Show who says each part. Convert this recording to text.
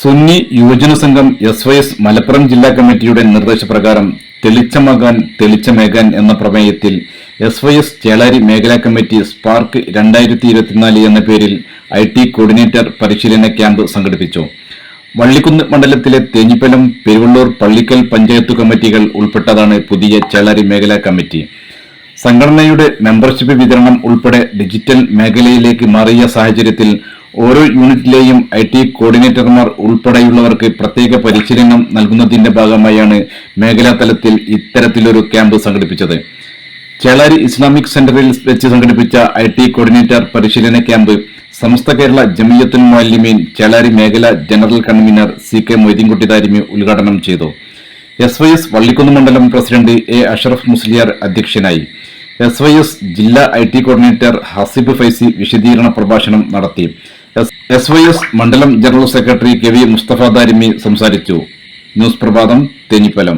Speaker 1: സുന്നി യുവജന സംഘം S Y S Malappuram ജില്ലാ കമ്മിറ്റിയുടെ നിർദ്ദേശപ്രകാരം തെളിച്ചമാകാൻ തെളിച്ചമേകാൻ എന്ന പ്രമേയത്തിൽ എസ് വൈ എസ് ചേളാരി മേഖലാ കമ്മിറ്റി സ്പാർക്ക് രണ്ടായിരത്തി ഇരുപത്തിനാല് എന്ന പേരിൽ ഐ ടി കോർഡിനേറ്റർ പരിശീലന ക്യാമ്പ് സംഘടിപ്പിച്ചു. വള്ളിക്കുന്ന് മണ്ഡലത്തിലെ തേഞ്ഞിപ്പലം പെരുവള്ളൂർ പള്ളിക്കൽ പഞ്ചായത്ത് കമ്മിറ്റികൾ ഉൾപ്പെട്ടതാണ് പുതിയ ചേളാരി മേഖലാ കമ്മിറ്റി. സംഘടനയുടെ മെമ്പർഷിപ്പ് വിതരണം ഉൾപ്പെടെ ഡിജിറ്റൽ മേഖലയിലേക്ക് മാറിയ സാഹചര്യത്തിൽ ഓരോ യൂണിറ്റിലെയും ഐ ടി കോർഡിനേറ്റർമാർ ഉൾപ്പെടെയുള്ളവർക്ക് പ്രത്യേക പരിശീലനം നൽകുന്നതിന്റെ ഭാഗമായാണ് മേഖലാ തലത്തിൽ ഇത്തരത്തിലൊരു ക്യാമ്പ് സംഘടിപ്പിച്ചത്. ചേളാരി ഇസ്ലാമിക് സെന്ററിൽ വെച്ച് സംഘടിപ്പിച്ച ഐ ടി കോർഡിനേറ്റർ പരിശീലന ക്യാമ്പ് സമസ്ത കേരള ജമിയത്തുൽ മുഅല്ലിമീൻ ചേളാരി മേഖല general convener C K Moideenkutty Tharimi ഉദ്ഘാടനം ചെയ്തു. എസ് വൈ എസ് വള്ളിക്കുന്ന് മണ്ഡലം പ്രസിഡന്റ് എ അഷറഫ് മുസ്ലിയാർ അധ്യക്ഷനായി. എസ് വൈ എസ് ജില്ലാ I T coordinator Haseeb Faizy വിശദീകരണ പ്രഭാഷണം നടത്തി. എസ് വൈ എസ് മണ്ഡലം general secretary K V Musthafa Darimi സംസാരിച്ചു. ന്യൂസ് പ്രഭാതം തേനിപ്പലം.